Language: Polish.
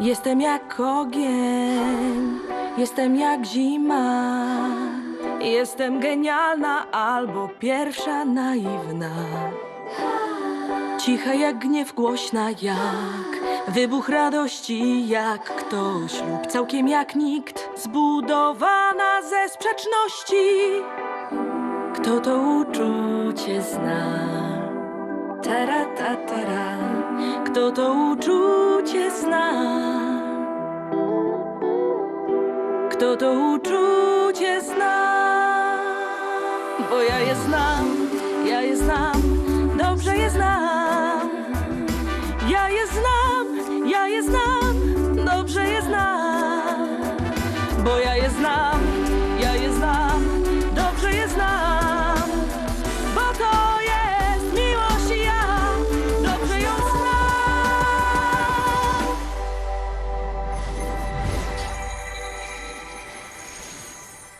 Jestem jak ogień, jestem jak zima. Jestem genialna albo pierwsza naiwna. Cicha jak gniew, głośna jak wybuch radości, jak ktoś lub całkiem jak nikt, zbudowana ze sprzeczności. Kto to uczucie zna? Tara, ta, tara. Kto to uczucie zna? Kto to uczucie zna? Bo ja je znam, ja je znam, dobrze je znam. Ja je znam, ja je znam,